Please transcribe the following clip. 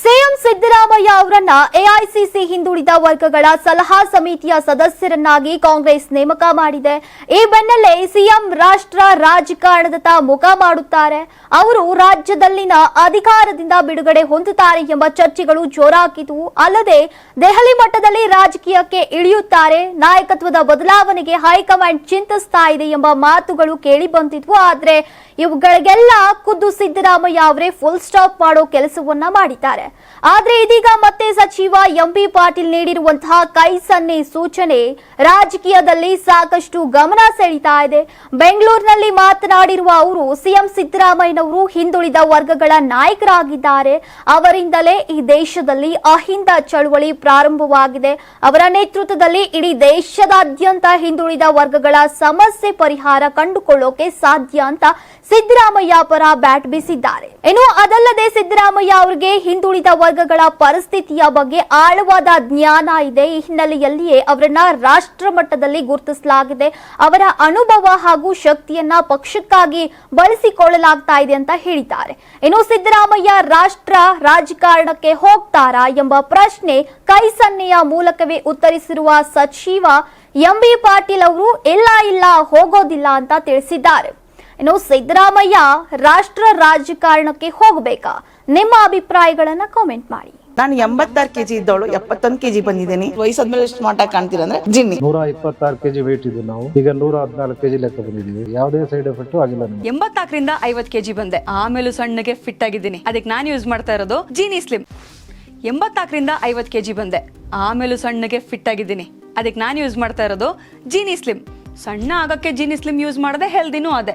CM Siddaramaiah ಅವರನ್ನ AICC ಹಿಂದುಳಿದ ವರ್ಗಗಳ ಸಲಹಾ ಸಮಿತಿಯ ಸದಸ್ಯರನ್ನಾಗಿ ಕಾಂಗ್ರೆಸ್ ನೇಮಕ ಮಾಡಿದೆ. ಈ ಬೆನ್ನಲ್ಲೇ ಸಿಎಂ ರಾಷ್ಟ್ರ ರಾಜಕಾರಣದತ್ತ ಮುಖ ಮಾಡುತ್ತಾರೆ. ಅವರು ರಾಜ್ಯದಲ್ಲಿನ ಅಧಿಕಾರದಿಂದ ಬಿಡುಗಡೆ ಹೊಂದುತ್ತಾರೆ ಎಂಬ ಚರ್ಚೆಗಳು ಜೋರಾಗಿದ್ವು ಅಲ್ಲದೆ ದೆಹಲಿ ಮಟ್ಟದಲ್ಲಿ ರಾಜಕೀಯಕ್ಕೆ ಇಳಿಯುತ್ತಾರೆ. ನಾಯಕತ್ವದ ಬದಲಾವಣೆಗೆ ಹೈಕಮಾಂಡ್ ಚಿಂತಿಸ್ತಾ ಇದೆ ಎಂಬ ಮಾತುಗಳು ಕೇಳಿ ಬಂದಿದ್ವು ಆದ್ರೆ ಇವುಗಳಿಗೆಲ್ಲ ಖುದ್ದು ಸಿದ್ದರಾಮಯ್ಯ ಅವರೇ ಫುಲ್ ಸ್ಟಾಪ್ ಮಾಡೋ ಕೆಲಸವನ್ನ ಮಾಡಿದ್ದಾರೆ. ಆದ್ರೆ ಇದೀಗ ಮತ್ತೆ ಸಚಿವ ಎಂಬಿ ಪಾಟೀಲ್ ನೀಡಿರುವಂತಹ ಕೈ ಸನ್ನೆ ಸೂಚನೆ ರಾಜಕೀಯದಲ್ಲಿ ಸಾಕಷ್ಟು ಗಮನ ಸೆಳೀತಾ ಇದೆ. ಬೆಂಗಳೂರಿನಲ್ಲಿ ಮಾತನಾಡಿರುವ ಅವರು, ಸಿಎಂ ಸಿದ್ದರಾಮಯ್ಯನವರು ಹಿಂದುಳಿದ ವರ್ಗಗಳ ನಾಯಕರಾಗಿದ್ದಾರೆ. ಅವರಿಂದಲೇ ಈ ದೇಶದಲ್ಲಿ ಅಹಿಂದ ಚಳುವಳಿ ಪ್ರಾರಂಭವಾಗಿದೆ. ಅವರ ನೇತೃತ್ವದಲ್ಲಿ ಇಡೀ ದೇಶದಾದ್ಯಂತ ಹಿಂದುಳಿದ ವರ್ಗಗಳ ಸಮಸ್ಯೆ ಪರಿಹಾರ ಕಂಡುಕೊಳ್ಳೋಕೆ ಸಾಧ್ಯ ಅಂತ ಸಿದ್ದರಾಮಯ್ಯ ಪರ ಬ್ಯಾಟ್ ಬೀಸಿದ್ದಾರೆ. ಇನ್ನು ಅದಲ್ಲದೆ ಸಿದ್ದರಾಮಯ್ಯ ಅವರಿಗೆ ಹಿಂದುಳಿದ ವರ್ಗಗಳ ಪರಿಸ್ಥಿತಿಯ ಬಗ್ಗೆ ಆಳವಾದ ಜ್ಞಾನ ಇದೆ. ಈ ಹಿನ್ನೆಲೆಯಲ್ಲಿಯೇ ಅವರನ್ನ ರಾಷ್ಟ್ರ ಮಟ್ಟದಲ್ಲಿ ಗುರುತಿಸಲಾಗಿದೆ. ಅವರ ಅನುಭವ ಹಾಗೂ ಶಕ್ತಿಯನ್ನ ಪಕ್ಷಕ್ಕಾಗಿ ಬಳಸಿಕೊಳ್ಳಲಾಗ್ತಾ ಇದೆ ಅಂತ ಹೇಳಿದ್ದಾರೆ. ಇನ್ನು ಸಿದ್ದರಾಮಯ್ಯ ರಾಷ್ಟ್ರ ರಾಜಕಾರಣಕ್ಕೆ ಹೋಗ್ತಾರಾ ಎಂಬ ಪ್ರಶ್ನೆ ಕೈ ಸನ್ನೆಯ ಮೂಲಕವೇ ಉತ್ತರಿಸಿರುವ ಸಚಿವ ಎಂಬಿ ಪಾಟೀಲ್ ಅವರು, ಇಲ್ಲ ಇಲ್ಲ, ಹೋಗೋದಿಲ್ಲ ಅಂತ ತಿಳಿಸಿದ್ದಾರೆ. ಇನ್ನು ಸಿದ್ದರಾಮಯ್ಯ ರಾಷ್ಟ್ರ ರಾಜಕಾರಣಕ್ಕೆ ಹೋಗಬೇಕಾ? ನಿಮ್ಮ ಅಭಿಪ್ರಾಯಗಳನ್ನ ಕಾಮೆಂಟ್ ಮಾಡಿ. ನಾನು ಎಂಬತ್ತಾರು ಕೆಜಿ ಇದ್ದವಳು ಎಪ್ಪತ್ತೊಂದು ಕೆಜಿ ಬಂದಿದ್ದೀನಿ. ವಯಸ್ಸಾದ್ಮೇಲೆ ಎಷ್ಟು ಮಾಟ ಕಾಣ್ತೀರ ಅಂದ್ರೆ ಜಿನ್ನಿ. ನೂರ ಇಪ್ಪತ್ತಾರು ಕೆಜಿ ವೇಟ್ ಇದ್ದು ನಾವು. ಈಗ ನೂರ ಹದಿನಾಲ್ಕು ಕೆಜಿ ಲೆಕ್ಕ ಬಂದಿದ್ದೀವಿ. ಯಾವುದೇ ಸೈಡ್ ಎಫೆಕ್ಟ್ ಆಗಿಲ್ಲ ನಮಗೆ. ಎಂಬತ್ನಾಲ್ಕರಿಂದ ಐವತ್ ಕೆಜಿ ಬಂದೆ. ಆಮೇಲೂ ಸಣ್ಣಗೆ ಫಿಟ್ ಆಗಿದ್ದೀನಿ. ಅದಕ್ಕೆ ನಾನು ಯೂಸ್ ಮಾಡ್ತಾ ಇರೋದು ಜೀನಿ ಸ್ಲಿಮ್ ಎಂಬತ್ನಾಲ್ಕರಿಂದ ಐವತ್ ಕೆಜಿ ಬಂದೆ. ಆಮೇಲೂ ಸಣ್ಣಗೆ ಫಿಟ್ ಆಗಿದ್ದೀನಿ. ಅದಕ್ಕೆ ನಾನು ಯೂಸ್ ಮಾಡ್ತಾ ಇರೋದು ಜೀನಿ ಸ್ಲಿಮ್ ಸಣ್ಣ ಆಗಕ್ಕೆ ಜೀನಿ ಸ್ಲಿಮ್ ಯೂಸ್ ಮಾಡದೆ ಹೆಲ್ದಿನೂ ಅದೇ.